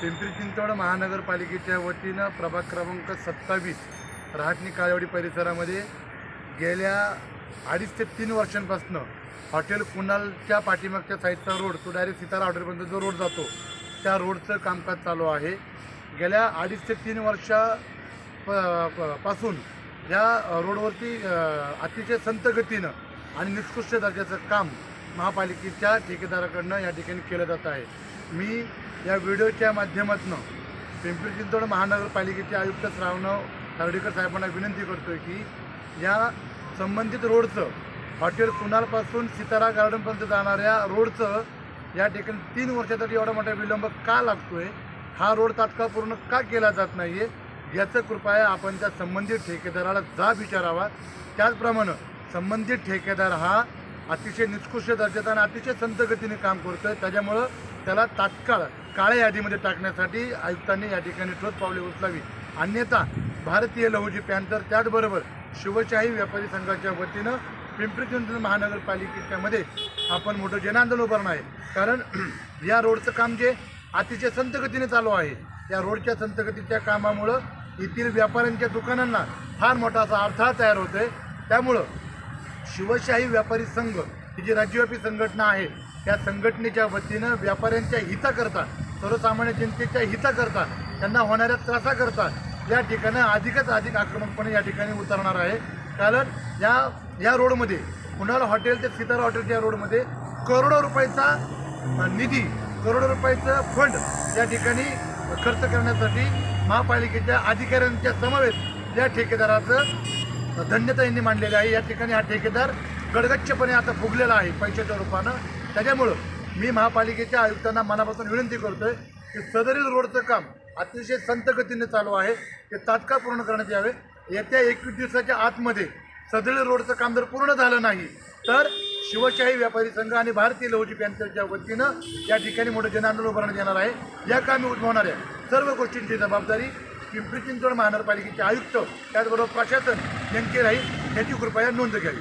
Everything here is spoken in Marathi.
पिंपरी चिंचवड महानगरपालिकेच्या वतीनं प्रभाग क्रमांक सत्तावीस राहटणी काळेवाडी परिसरामध्ये गेल्या अडीच ते तीन वर्षांपासून हॉटेल कुणालच्या पाठीमागच्या साईडचा रोड तो डायरेक्ट सितारा हॉटेलपर्यंत जो रोड जातो त्या रोडचं कामकाज चालू आहे. गेल्या अडीच ते तीन वर्षा प- प- पासून या रोडवरती अतिशय संत गतीनं आणि निकृष्ट दर्जाचं काम महापालिकेच्या ठेकेदाराकडनं या ठिकाणी केलं जात आहे. मी या व्हिडिओच्या माध्यमातून पिंपरी चिंचवड महानगरपालिकेचे आयुक्त श्रावणव तावडेकर साहेबांना विनंती करतोय की या संबंधित रोडचं हॉटेल कुणालपासून सितारा गार्डनपर्यंत जाणाऱ्या रोडचं या ठिकाणी तीन वर्षासाठी एवढा मोठा विलंब का लागतोय? हा रोड तात्काळ पूर्ण का केला जात नाहीये? याचं कृपया आपण त्या संबंधित ठेकेदाराला जाब विचारावा. त्याचप्रमाणे संबंधित ठेकेदार हा अतिशय निकृष्ट दर्जाचं आणि अतिशय संतगतीने काम काम आहे त्याच्यामुळं त्याला तात्काळ काळ्या यादीमध्ये टाकण्यासाठी आयुक्तांनी या ठिकाणी ठोस पावले उचलावी. अन्यथा भारतीय लहुजी पॅन्थर त्याचबरोबर शिवशाही व्यापारी संघाच्या वतीनं पिंपरी चिंचवड महानगरपालिकेच्यामध्ये आपण मोठं जनांदोलन उभारणं आहे. कारण या रोडचं काम जे अतिशय संतगतीने चालू आहे या रोडच्या संतगतीच्या कामामुळं येथील व्यापाऱ्यांच्या दुकानांना फार मोठा असा अडथळा तयार होतोय. त्यामुळं शिवशाही व्यापारी संघ ही जी राज्यव्यापी संघटना आहे त्या संघटनेच्या वतीनं व्यापाऱ्यांच्या हिताकरता सर्वसामान्य जनतेच्या हिताकरता त्यांना होणाऱ्या त्रासाकरता या ठिकाणी अधिकच अधिक आक्रमकपणे या ठिकाणी उतरणार आहे. कारण या या रोडमध्ये कुणाल हॉटेल ते सितारा हॉटेलच्या रोडमध्ये करोडो रुपयाचा निधी करोडो रुपयाचं फंड या ठिकाणी खर्च करण्यासाठी महापालिकेच्या अधिकाऱ्यांच्या समवेत या ठेकेदाराचं धन्यता यांनी मांडलेली आहे. या ठिकाणी हा ठेकेदार गडगच्छपणे आता फुगलेला आहे पैशाच्या रूपानं. त्याच्यामुळं मी महापालिकेच्या आयुक्तांना मनापासून विनंती करतोय की सदरील रोडचं काम अतिशय संत गतीने चालू आहे. ते तात्काळ पूर्ण करण्यात यावे. येत्या एकवीस दिवसाच्या आतमध्ये सदरील रोडचं काम जर पूर्ण झालं नाही तर शिवशाही व्यापारी संघ आणि भारतीय लहुजी यांच्या वतीनं या ठिकाणी मोठं जनआंदोलन उभारण्यात येणार आहे. या कामी उद्भवणाऱ्या सर्व गोष्टींची जबाबदारी पिंपरी चिंचवड महानगरपालिकेचे आयुक्त त्याचबरोबर प्रशासन यांची राहील याची कृपया नोंद घ्यावी.